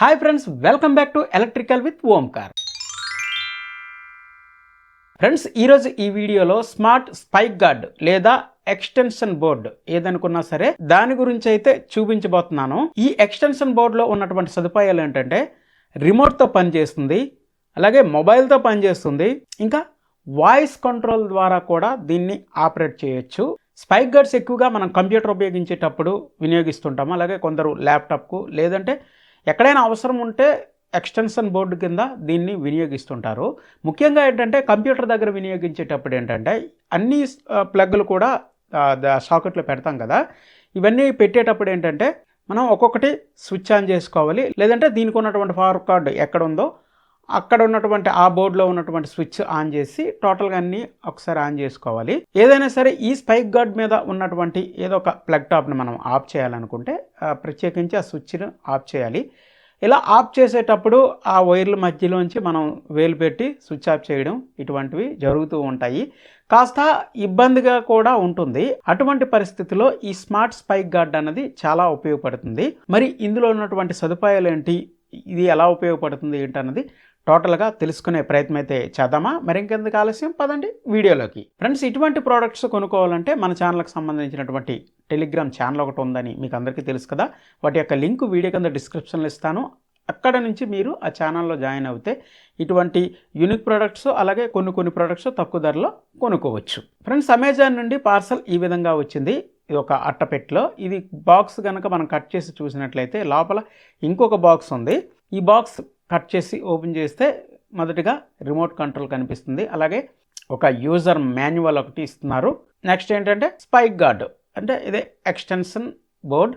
Hi friends welcome back to electrical with Omkar friends ఈరోజు ఈ వీడియోలో స్మార్ట్ స్పైక్ గార్డ్ లేదా ఎక్స్టెన్షన్ బోర్డ్ ఏదనుకున్నా సరే దాని గురించి అయితే చూపించబోతున్నాను. ఈ ఎక్స్టెన్షన్ బోర్డులో ఉన్నటువంటి సదుపాయాలు ఏంటంటే రిమోట్తో పనిచేస్తుంది అలాగే మొబైల్తో పనిచేస్తుంది ఇంకా వాయిస్ కంట్రోల్ ద్వారా కూడా దీన్ని ఆపరేట్ చేయొచ్చు. స్పైక్ గార్డ్స్ ఎక్కువగా మనం కంప్యూటర్ ఉపయోగించేటప్పుడు వినియోగిస్తుంటాము అలాగే కొందరు ల్యాప్టాప్కు లేదంటే ఎక్కడైనా అవసరం ఉంటే ఎక్స్టెన్షన్ బోర్డు కింద దీన్ని వినియోగిస్తుంటారు. ముఖ్యంగా ఏంటంటే కంప్యూటర్ దగ్గర వినియోగించేటప్పుడు ఏంటంటే అన్ని ప్లగ్లు కూడా సాకెట్లో పెడతాం కదా. ఇవన్నీ పెట్టేటప్పుడు ఏంటంటే మనం ఒక్కొక్కటి స్విచ్ ఆన్ చేసుకోవాలి. లేదంటే దీనికి ఉన్నటువంటి పవర్ కార్డు ఎక్కడ ఉందో అక్కడ ఉన్నటువంటి ఆ బోర్డులో ఉన్నటువంటి స్విచ్ ఆన్ చేసి టోటల్గా అన్ని ఒకసారి ఆన్ చేసుకోవాలి. ఏదైనా సరే ఈ స్పైక్ గార్డ్ మీద ఉన్నటువంటి ఏదో ఒక ప్లగ్ టాప్ని మనం ఆఫ్ చేయాలనుకుంటే ప్రత్యేకించి ఆ స్విచ్ను ఆఫ్ చేయాలి. ఇలా ఆఫ్ చేసేటప్పుడు ఆ వైర్ల మధ్యలోంచి మనం వేలు పెట్టి స్విచ్ ఆఫ్ చేయడం ఇటువంటివి జరుగుతూ ఉంటాయి. కాస్త ఇబ్బందిగా కూడా ఉంటుంది. అటువంటి పరిస్థితిలో ఈ స్మార్ట్ స్పైక్ గార్డ్ అన్నది చాలా ఉపయోగపడుతుంది. మరి ఇందులో ఉన్నటువంటి సదుపాయాలు ఏంటి? ఇది ఎలా ఉపయోగపడుతుంది ఏంటన్నది టోటల్గా తెలుసుకునే ప్రయత్నం అయితే చేద్దామా? మరి ఇంకెందుకు ఆలస్యం? పదండి వీడియోలోకి. ఫ్రెండ్స్ ఇటువంటి ప్రోడక్ట్స్ కొనుక్కోవాలంటే మన ఛానల్కి సంబంధించినటువంటి టెలిగ్రామ్ ఛానల్ ఒకటి ఉందని మీకు అందరికీ తెలుసు కదా. వాటి యొక్క లింక్ వీడియో కింద డిస్క్రిప్షన్లో ఇస్తాను. అక్కడ నుంచి మీరు ఆ ఛానల్లో జాయిన్ అవుతే ఇటువంటి యూనిక్ ప్రోడక్ట్స్ అలాగే కొన్ని కొన్ని ప్రోడక్ట్స్ తక్కువ ధరలో కొనుక్కోవచ్చు. ఫ్రెండ్స్ అమెజాన్ నుండి పార్సల్ ఈ విధంగా వచ్చింది. ఇది ఒక అట్టపెట్టలో ఇది బాక్స్ కనుక మనం కట్ చేసి చూసినట్లయితే లోపల ఇంకొక బాక్స్ ఉంది. ఈ బాక్స్ కట్ చేసి ఓపెన్ చేస్తే మొదటిగా రిమోట్ కంట్రోల్ కనిపిస్తుంది. అలాగే ఒక యూజర్ మాన్యువల్ ఒకటి ఇస్తున్నారు. నెక్స్ట్ ఏంటంటే స్పైక్ గార్డ్. అంటే ఇదే ఎక్స్టెన్షన్ బోర్డ్.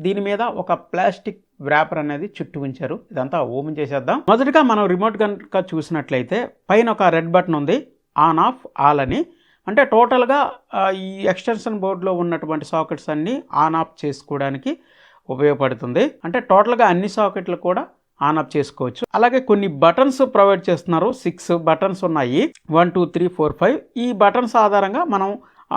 దీని మీద ఒక ప్లాస్టిక్ వ్రాపర్ అనేది చుట్టూ ఉంచారు. ఇదంతా ఓపెన్ చేసేద్దాం. మొదటిగా మనం రిమోట్ కనుక చూసినట్లయితే పైన ఒక రెడ్ బటన్ ఉంది. ఆన్ ఆఫ్ ఆల్ అని. అంటే టోటల్గా ఈ ఎక్స్టెన్షన్ బోర్డులో ఉన్నటువంటి సాకెట్స్ అన్నీ ఆన్ ఆఫ్ చేసుకోవడానికి ఉపయోగపడుతుంది. అంటే టోటల్గా అన్ని సాకెట్లు కూడా ఆన్ ఆఫ్ చేసుకోవచ్చు. అలాగే కొన్ని బటన్స్ ప్రొవైడ్ చేస్తున్నారు. సిక్స్ బటన్స్ ఉన్నాయి. One two three four five. ఈ బటన్స్ ఆధారంగా మనం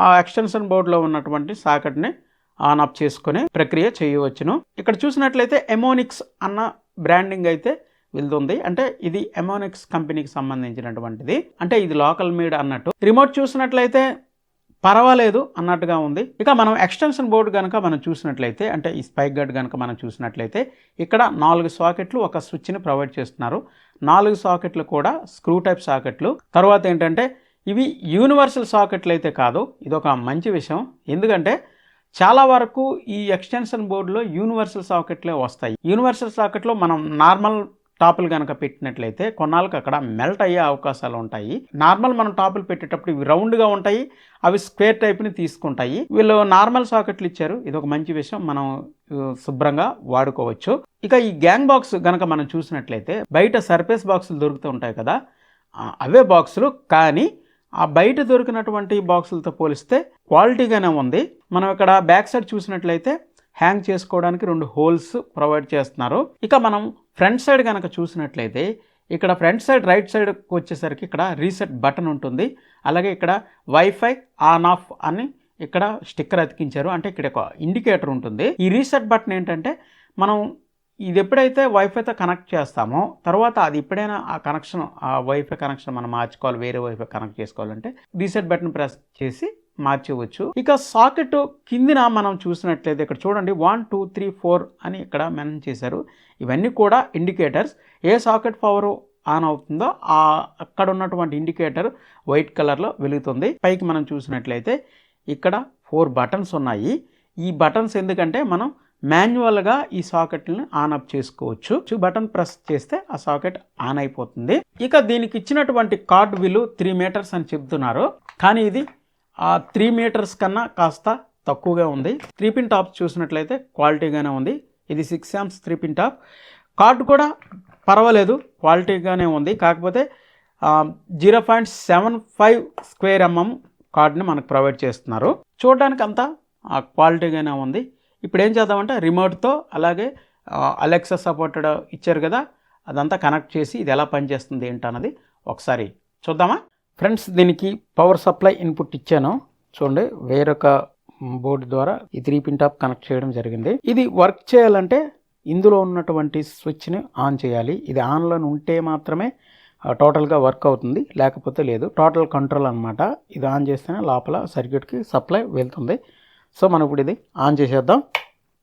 ఆ ఎక్స్టెన్షన్ బోర్డులో ఉన్నటువంటి సాకెట్ని ఆన్ ఆఫ్ చేసుకునే ప్రక్రియ చేయవచ్చును. ఇక్కడ చూసినట్లయితే ఎమోనిక్స్ అన్న బ్రాండింగ్ అయితే వెళ్తుంది అంటే ఇది ఎమోనిక్స్ కంపెనీకి సంబంధించినటువంటిది. అంటే ఇది లోకల్ మీడ్ అన్నట్టు. రిమోట్ చూసినట్లయితే పర్వాలేదు అన్నట్టుగా ఉంది. ఇక మనం ఎక్స్టెన్షన్ బోర్డు కనుక మనం చూసినట్లయితే అంటే ఈ స్పైక్ గార్డ్ కనుక మనం చూసినట్లయితే ఇక్కడ నాలుగు సాకెట్లు ఒక స్విచ్ని ప్రొవైడ్ చేస్తున్నారు. నాలుగు సాకెట్లు కూడా స్క్రూ టైప్ సాకెట్లు. తర్వాత ఏంటంటే ఇవి యూనివర్సల్ సాకెట్లు అయితే కాదు ఇది ఒక మంచి విషయం. ఎందుకంటే చాలా వరకు ఈ ఎక్స్టెన్షన్ బోర్డులో యూనివర్సల్ సాకెట్లే వస్తాయి. యూనివర్సల్ సాకెట్లో మనం నార్మల్ టాపులు కనుక పెట్టినట్లయితే కొన్నాళ్ళకి అక్కడ మెల్ట్ అయ్యే అవకాశాలు ఉంటాయి. నార్మల్ మనం టాపులు పెట్టేటప్పుడు ఇవి రౌండ్గా ఉంటాయి. అవి స్క్వేర్ టైప్ని తీసుకుంటాయి. వీళ్ళు నార్మల్ సాకెట్లు ఇచ్చారు. ఇది ఒక మంచి విషయం. మనం శుభ్రంగా వాడుకోవచ్చు. ఇక ఈ గ్యాంగ్ బాక్స్ కనుక మనం చూసినట్లయితే బయట సర్ఫేస్ బాక్సులు దొరుకుతూ ఉంటాయి కదా. అవే బాక్సులు. కానీ ఆ బయట దొరికినటువంటి బాక్సులతో పోలిస్తే క్వాలిటీగానే ఉంది. మనం ఇక్కడ బ్యాక్ సైడ్ చూసినట్లయితే హ్యాంగ్ చేసుకోవడానికి రెండు హోల్స్ ప్రొవైడ్ చేస్తున్నారు. ఇక మనం ఫ్రంట్ సైడ్ కనుక చూసినట్లయితే ఇక్కడ ఫ్రంట్ సైడ్ రైట్ సైడ్ వచ్చేసరికి ఇక్కడ రీసెట్ బటన్ ఉంటుంది. అలాగే ఇక్కడ వైఫై ఆన్ ఆఫ్ అని ఇక్కడ స్టిక్కర్ అతికించారు. అంటే ఇక్కడ ఒక ఇండికేటర్ ఉంటుంది. ఈ రీసెట్ బటన్ ఏంటంటే మనం ఇది ఎప్పుడైతే వైఫైతో కనెక్ట్ చేస్తామో తర్వాత అది ఎప్పుడైనా ఆ కనెక్షన్ ఆ వైఫై కనెక్షన్ మనం మార్చుకోవాలి వేరే వైఫై కనెక్ట్ చేసుకోవాలంటే రీసెట్ బటన్ ప్రెస్ చేసి మార్చవచ్చు. ఇక సాకెట్ కిందిన మనం చూసినట్లయితే ఇక్కడ చూడండి వన్ టూ త్రీ ఫోర్ అని ఇక్కడ మెన్షన్ చేశారు. ఇవన్నీ కూడా ఇండికేటర్స్. ఏ సాకెట్ పవర్ ఆన్ అవుతుందో ఆ అక్కడ ఉన్నటువంటి ఇండికేటర్ వైట్ కలర్లో వెలుగుతుంది. పైకి మనం చూసినట్లయితే ఇక్కడ ఫోర్ బటన్స్ ఉన్నాయి. ఈ బటన్స్ ఎందుకంటే మనం మాన్యువల్గా ఈ సాకెట్ని ఆన్ ఆఫ్ చేసుకోవచ్చు. బటన్ ప్రెస్ చేస్తే ఆ సాకెట్ ఆన్ అయిపోతుంది. ఇక దీనికి ఇచ్చినటువంటి కార్డ్ విలువ త్రీ మీటర్స్ అని చెప్తున్నారు. కానీ ఇది ఆ త్రీ మీటర్స్ కన్నా కాస్త తక్కువగా ఉంది. త్రీ పిన్ టాప్ చూసినట్లయితే క్వాలిటీగానే ఉంది. ఇది six amps three pin top cord కూడా పర్వాలేదు క్వాలిటీగానే ఉంది. కాకపోతే zero point seven five square mm కార్డ్ని మనకు ప్రొవైడ్ చేస్తున్నారు. చూడడానికి అంతా ఆ, క్వాలిటీగానే ఉంది. ఇప్పుడు ఏం చేద్దామంటే రిమోట్తో అలాగే అలెక్సా సపోర్టెడ్ ఇచ్చారు కదా అదంతా కనెక్ట్ చేసి ఇది ఎలా పనిచేస్తుంది ఏంటన్నది ఒకసారి చూద్దామా? ఫ్రెండ్స్ దీనికి పవర్ సప్లై ఇన్పుట్ ఇచ్చాను. చూడండి వేరొక బోర్డు ద్వారా ఈ త్రీ పిన్ టాప్ కనెక్ట్ చేయడం జరిగింది. ఇది వర్క్ చేయాలంటే ఇందులో ఉన్నటువంటి స్విచ్ని ఆన్ చేయాలి. ఇది ఆన్లో ఉంటే మాత్రమే టోటల్గా వర్క్ అవుతుంది. లేకపోతే లేదు. టోటల్ కంట్రోల్ అనమాట ఇది ఆన్ చేస్తేనే లోపల సర్క్యూట్కి సప్లై వెళ్తుంది. సో మనం ఇప్పుడు ఇది ఆన్ చేసేద్దాం.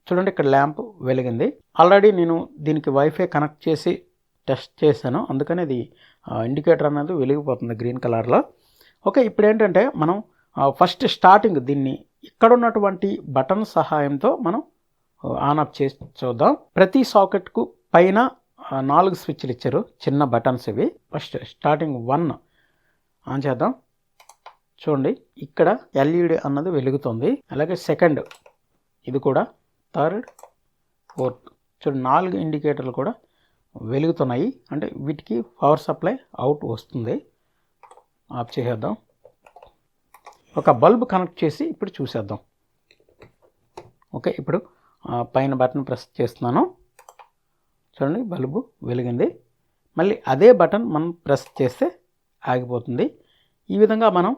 చూడండి ఇక్కడ ల్యాంప్ వెలిగింది. ఆల్రెడీ నేను దీనికి వైఫై కనెక్ట్ చేసి టెస్ట్ చేశాను. అందుకని ఇది ఇండికేటర్ అనేది వెలిగిపోతుంది గ్రీన్ కలర్లో ఓకే ఇప్పుడు ఏంటంటే మనం ఫస్ట్ స్టార్టింగ్ దీన్ని ఇక్కడ ఉన్నటువంటి బటన్ సహాయంతో మనం ఆన్ ఆఫ్ చేసి చూద్దాం. ప్రతి సాకెట్కు పైన నాలుగు స్విచ్లు ఇచ్చారు చిన్న బటన్స్ ఇవి. ఫస్ట్ స్టార్టింగ్ వన్ ఆన్ చేద్దాం. చూడండి ఇక్కడ ఎల్ఈడి అన్నది వెలుగుతుంది. అలాగే సెకండ్ ఇది కూడా థర్డ్ ఫోర్త్ చూడండి నాలుగు ఇండికేటర్లు కూడా వెలుగుతున్నాయి. అంటే వీటికి పవర్ సప్లై అవుట్ వస్తుంది. ఆఫ్ చేసేద్దాం. ఒక బల్బ్ కనెక్ట్ చేసి ఇప్పుడు చూసేద్దాం. ఓకే ఇప్పుడు పైన బటన్ ప్రెస్ చేస్తున్నాను. చూడండి బల్బు వెలిగింది. మళ్ళీ అదే బటన్ మనం ప్రెస్ చేస్తే ఆగిపోతుంది. ఈ విధంగా మనం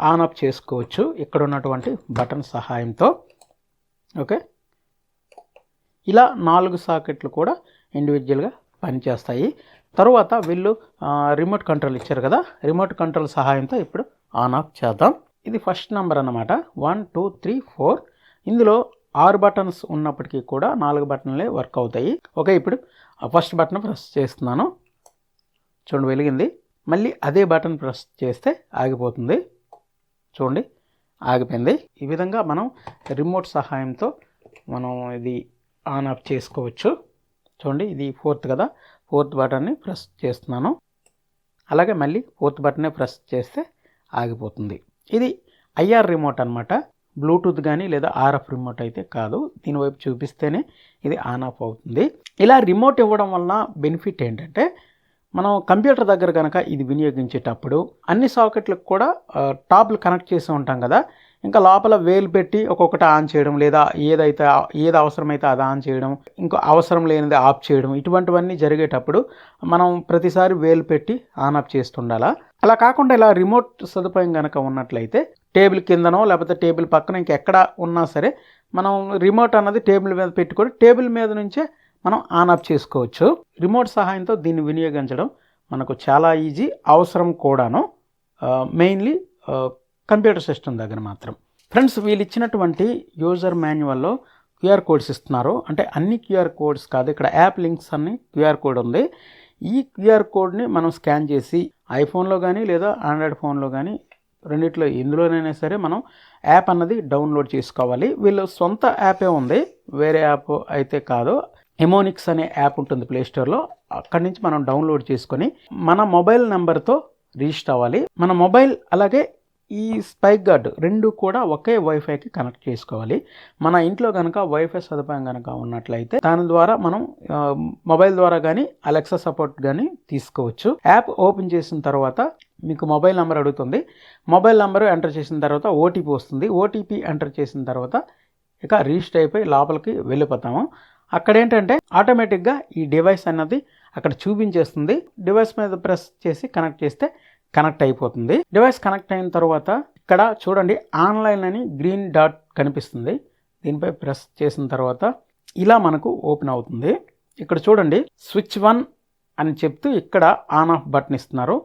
ఆన్ ఆఫ్ చేసుకోవచ్చు ఇక్కడ ఉన్నటువంటి బటన్ సహాయంతో. ఓకే? ఇలా నాలుగు సాకెట్లు కూడా ఇండివిజువల్గా పనిచేస్తాయి. తరువాత వీళ్ళు రిమోట్ కంట్రోల్ ఇచ్చారు కదా రిమోట్ కంట్రోల్ సహాయంతో ఇప్పుడు ఆన్ ఆఫ్ చేద్దాం. ఇది ఫస్ట్ నెంబర్ అన్నమాట. వన్ టూ త్రీ ఫోర్ ఇందులో ఆరు బటన్స్ ఉన్నప్పటికీ కూడా నాలుగు బటన్లే వర్క్ అవుతాయి. ఓకే ఇప్పుడు ఫస్ట్ బటన్ ప్రెస్ చేస్తున్నాను. చూడండి వెలిగింది. మళ్ళీ అదే బటన్ ప్రెస్ చేస్తే ఆగిపోతుంది. చూడండి ఆగిపోయింది. ఈ విధంగా మనం రిమోట్ సహాయంతో మనం ఇది ఆన్ ఆఫ్ చేసుకోవచ్చు. చూడండి ఇది ఫోర్త్ కదా. ఫోర్త్ బటన్ని ప్రెస్ చేస్తున్నాను. అలాగే మళ్ళీ ఫోర్త్ బటనే ప్రెస్ చేస్తే ఆగిపోతుంది. ఇది ఐఆర్ రిమోట్ అనమాట బ్లూటూత్ కానీ లేదా ఆర్ఎఫ్ రిమోట్ అయితే కాదు. దీని వైపు చూపిస్తేనే ఇది ఆన్ ఆఫ్ అవుతుంది. ఇలా రిమోట్ ఇవ్వడం వల్ల బెనిఫిట్ ఏంటంటే మనం కంప్యూటర్ దగ్గర కనుక ఇది వినియోగించేటప్పుడు అన్ని సాకెట్లకు కూడా టాప్లు కనెక్ట్ చేసి ఉంటాం కదా. ఇంకా లోపల వేలు పెట్టి ఒక్కొక్కటి ఆన్ చేయడం లేదా ఏదైతే ఏది అవసరమైతే అది ఆన్ చేయడం ఇంకో అవసరం లేనిది ఆఫ్ చేయడం ఇటువంటివన్నీ జరిగేటప్పుడు మనం ప్రతిసారి వేలు పెట్టి ఆన్ ఆఫ్ చేస్తుండాలా? అలా కాకుండా ఇలా రిమోట్ సదుపాయం కనుక ఉన్నట్లయితే టేబుల్ కిందనో లేకపోతే టేబుల్ పక్కన ఇంకెక్కడ ఉన్నా సరే మనం రిమోట్ అన్నది టేబుల్ మీద పెట్టుకొని టేబుల్ మీద నుంచే మనం ఆన్ ఆఫ్ చేసుకోవచ్చు. రిమోట్ సహాయంతో దీన్ని వినియోగించడం మనకు చాలా ఈజీ. అవసరం కూడాను మెయిన్లీ కంప్యూటర్ సిస్టమ్ దగ్గర మాత్రం. ఫ్రెండ్స్ వీళ్ళు ఇచ్చినటువంటి యూజర్ మాన్యువల్లో క్యూఆర్ కోడ్స్ ఇస్తున్నారు. అంటే అన్ని క్యూఆర్ కోడ్స్ కాదు ఇక్కడ యాప్ లింక్స్ అన్ని క్యూఆర్ కోడ్ ఉంది. ఈ క్యూఆర్ కోడ్ని మనం స్కాన్ చేసి ఐఫోన్లో కానీ లేదా ఆండ్రాయిడ్ ఫోన్లో కానీ రెండిట్లో ఎందులోనైనా సరే మనం యాప్ అన్నది డౌన్లోడ్ చేసుకోవాలి. వీళ్ళు సొంత యాపే ఉంది వేరే యాప్ అయితే కాదు. ఎమోనిక్స్ అనే యాప్ ఉంటుంది ప్లేస్టోర్లో అక్కడి నుంచి మనం డౌన్లోడ్ చేసుకొని మన మొబైల్ నెంబర్తో రిజిస్టర్ అవ్వాలి. మన మొబైల్ అలాగే ఈ స్పైక్ గార్డ్ రెండు కూడా ఒకే వైఫైకి కనెక్ట్ చేసుకోవాలి. మన ఇంట్లో కనుక వైఫై సదుపాయం కనుక ఉన్నట్లయితే దాని ద్వారా మనం మొబైల్ ద్వారా కానీ అలెక్సా సపోర్ట్ కానీ తీసుకోవచ్చు. యాప్ ఓపెన్ చేసిన తర్వాత మీకు మొబైల్ నెంబర్ అడుగుతుంది. మొబైల్ నెంబర్ ఎంటర్ చేసిన తర్వాత ఓటీపీ వస్తుంది. ఓటీపీ ఎంటర్ చేసిన తర్వాత ఇక రిజిస్టర్ అయిపోయి లోపలికి వెళ్ళిపోతాము. అక్కడ ఏంటంటే ఆటోమేటిక్గా ఈ డివైస్ అన్నది అక్కడ చూపించేస్తుంది. డివైస్ మీద ప్రెస్ చేసి కనెక్ట్ చేస్తే కనెక్ట్ అయిపోతుంది. డివైస్ కనెక్ట్ అయిన తర్వాత ఇక్కడ చూడండి ఆన్లైన్ అని గ్రీన్ డాట్ కనిపిస్తుంది. దీనిపై ప్రెస్ చేసిన తర్వాత ఇలా మనకు ఓపెన్ అవుతుంది. ఇక్కడ చూడండి స్విచ్ వన్ అని చెప్తూ ఇక్కడ ఆన్ ఆఫ్ బటన్ ఇస్తున్నారు.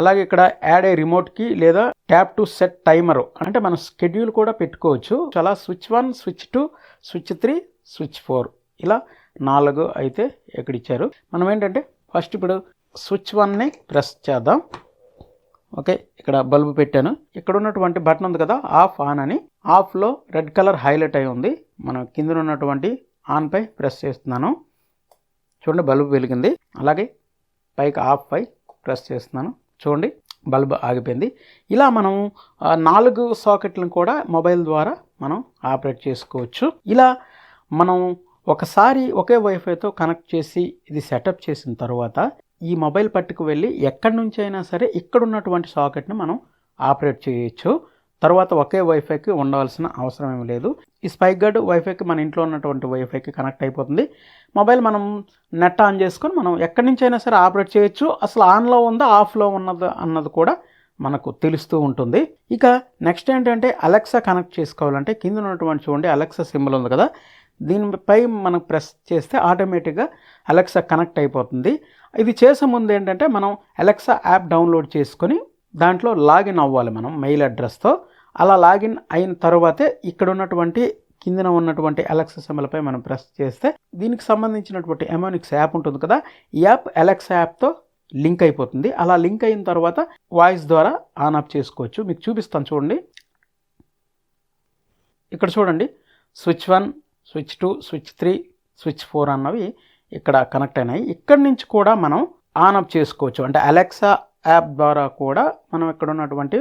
అలాగే ఇక్కడ యాడ్ ఏ రిమోట్కి లేదా ట్యాప్ టు సెట్ టైమర్ అంటే మనం స్కెడ్యూల్ కూడా పెట్టుకోవచ్చు. అలా switch one switch two switch three switch four ఇలా నాలుగు అయితే ఇక్కడ ఇచ్చారు. మనం ఏంటంటే ఫస్ట్ ఇప్పుడు స్విచ్ వన్ని ప్రెస్ చేద్దాం. ఓకే ఇక్కడ బల్బు పెట్టాను. ఇక్కడ ఉన్నటువంటి బటన్ ఉంది కదా ఆఫ్ ఆన్ అని. ఆఫ్లో రెడ్ కలర్ హైలైట్ అయి ఉంది. మనం కింద ఉన్నటువంటి ఆన్పై ప్రెస్ చేస్తున్నాను. చూడండి బల్బు వెలిగింది. అలాగే పైకి ఆఫ్ పై ప్రెస్ చేస్తున్నాను. చూడండి బల్బ్ ఆగిపోయింది. ఇలా మనం నాలుగు సాకెట్లను కూడా మొబైల్ ద్వారా మనం ఆపరేట్ చేసుకోవచ్చు. ఇలా మనం ఒకసారి ఒకే వైఫైతో కనెక్ట్ చేసి ఇది సెటప్ చేసిన తర్వాత ఈ మొబైల్ పట్టుకు వెళ్ళి ఎక్కడి నుంచి అయినా సరే ఇక్కడ ఉన్నటువంటి సాకెట్ని మనం ఆపరేట్ చేయొచ్చు. తర్వాత ఒకే వైఫైకి ఉండవలసిన అవసరం ఏమి లేదు. ఈ స్పైక్ గార్డ్ వైఫైకి మన ఇంట్లో ఉన్నటువంటి వైఫైకి కనెక్ట్ అయిపోతుంది. మొబైల్ మనం నెట్ ఆన్ చేసుకొని మనం ఎక్కడి నుంచి అయినా సరే ఆపరేట్ చేయొచ్చు. అసలు ఆన్లో ఉందా ఆఫ్లో ఉన్నదా అన్నది కూడా మనకు తెలుస్తూ ఉంటుంది. ఇక నెక్స్ట్ ఏంటంటే అలెక్సా కనెక్ట్ చేసుకోవాలంటే కింద ఉన్నటువంటి చూడండి అలెక్సా సింబల్ ఉంది కదా. దీనిపై మనం ప్రెస్ చేస్తే ఆటోమేటిక్గా అలెక్సా కనెక్ట్ అయిపోతుంది. ఇది చేసే ముందు ఏంటంటే మనం అలెక్సా యాప్ డౌన్లోడ్ చేసుకొని దాంట్లో లాగిన్ అవ్వాలి మనం మెయిల్ అడ్రస్తో. అలా లాగిన్ అయిన తర్వాతే ఇక్కడ ఉన్నటువంటి కిందన ఉన్నటువంటి అలెక్సా సెంబలపై మనం ప్రెస్ చేస్తే దీనికి సంబంధించినటువంటి ఎమోనిక్స్ యాప్ ఉంటుంది కదా ఈ యాప్ అలెక్సా యాప్తో లింక్ అయిపోతుంది. అలా లింక్ అయిన తర్వాత వాయిస్ ద్వారా ఆన్ ఆఫ్ చేసుకోవచ్చు. మీకు చూపిస్తాను చూడండి. ఇక్కడ చూడండి. Switch one switch two switch three switch four అన్నవి ఇక్కడ కనెక్ట్ అయినాయి. ఇక్కడి నుంచి కూడా మనం ఆన్ ఆఫ్ చేసుకోవచ్చు. అంటే అలెక్సా యాప్ ద్వారా కూడా మనం ఇక్కడ ఉన్నటువంటి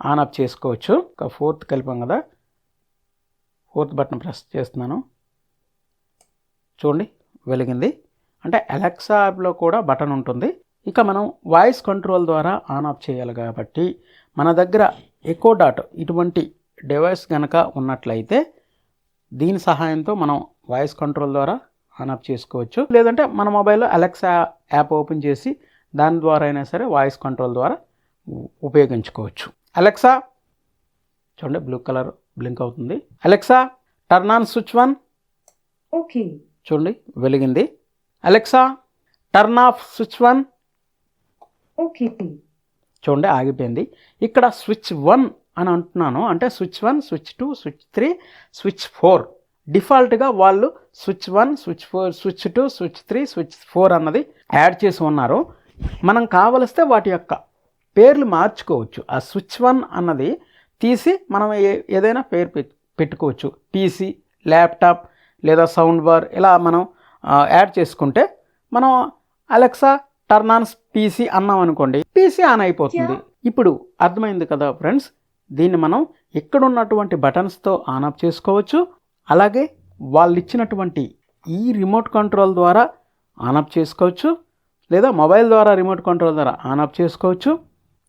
ఆన్ ఆఫ్ చేసుకోవచ్చు. ఒక ఫోర్త్ కలిపాం కదా. ఫోర్త్ బటన్ ప్రెస్ చేస్తున్నాను. చూడండి వెలిగింది. అంటే అలెక్సా యాప్లో కూడా బటన్ ఉంటుంది. ఇక మనం వాయిస్ కంట్రోల్ ద్వారా ఆన్ ఆఫ్ చేయాలి కాబట్టి మన దగ్గర ఎకో డాట్ ఇటువంటి డివైస్ కనుక ఉన్నట్లయితే దీని సహాయంతో మనం వాయిస్ కంట్రోల్ ద్వారా ఆన్ ఆఫ్ చేసుకోవచ్చు. లేదంటే మన మొబైల్లో అలెక్సా యాప్ ఓపెన్ చేసి దాని ద్వారా అయినా సరే వాయిస్ కంట్రోల్ ద్వారా ఉపయోగించుకోవచ్చు. అలెక్సా చూడండి బ్లూ కలర్ బ్లింక్ అవుతుంది. Alexa turn on switch one Okay. చూడండి వెలిగింది. Alexa turn off switch one Okay. చూడండి ఆగిపోయింది. ఇక్కడ స్విచ్ వన్ అని అంటున్నాను. అంటే switch one switch two switch three switch four డిఫాల్ట్గా వాళ్ళు switch one switch four switch two switch three switch four అన్నది యాడ్ చేసి ఉన్నారు. మనం కావలిస్తే వాటి యొక్క పేర్లు మార్చుకోవచ్చు. ఆ స్విచ్ వన్ అన్నది తీసి మనం ఏ- ఏదైనా పేరు పెట్- పెట్టుకోవచ్చు. పీసీ ల్యాప్టాప్ లేదా సౌండ్ బార్ ఇలా మనం యాడ్ చేసుకుంటే మనం అలెక్సా టర్న్ ఆన్ పీసీ అన్నాం అనుకోండి పీసీ ఆన్ అయిపోతుంది. ఇప్పుడు అర్థమైంది కదా ఫ్రెండ్స్ దీన్ని మనం ఇక్కడ ఉన్నటువంటి బటన్స్తో ఆన్ ఆఫ్ చేసుకోవచ్చు. అలాగే వాళ్ళు ఇచ్చినటువంటి ఈ రిమోట్ కంట్రోల్ ద్వారా ఆన్ ఆఫ్ చేసుకోవచ్చు. లేదా మొబైల్ ద్వారా రిమోట్ కంట్రోల్ ద్వారా ఆన్ ఆఫ్ చేసుకోవచ్చు.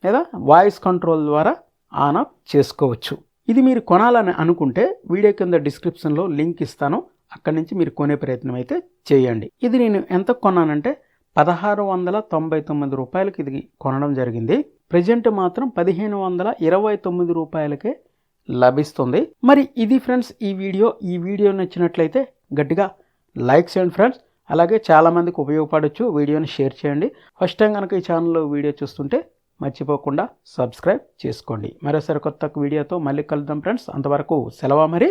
లేదా వాయిస్ కంట్రోల్ ద్వారా ఆన్ ఆఫ్ చేసుకోవచ్చు. ఇది మీరు కొనాలని అనుకుంటే వీడియో కింద డిస్క్రిప్షన్లో లింక్ ఇస్తాను. అక్కడి నుంచి మీరు కొనే ప్రయత్నం అయితే చేయండి. ఇది నేను ఎంత కొన్నానంటే పదహారు వందల తొంభై తొమ్మిది రూపాయలకి ఇది కొనడం జరిగింది. ప్రజెంట్ మాత్రం పదిహేను వందల ఇరవై తొమ్మిది రూపాయలకే లభిస్తుంది. మరి ఇది ఫ్రెండ్స్ ఈ వీడియో. ఈ వీడియో నచ్చినట్లయితే గట్టిగా లైక్ చేయండి ఫ్రెండ్స్. అలాగే చాలామందికి ఉపయోగపడవచ్చు వీడియోని షేర్ చేయండి. ఫస్ట్ టైం కనుక ఈ ఛానల్లో వీడియో చూస్తుంటే మర్చిపోకుండా సబ్స్క్రైబ్ చేసుకోండి. మరోసారి కొత్త వీడియోతో మళ్ళీ కలుద్దాం ఫ్రెండ్స్. అంతవరకు సెలవు మరి.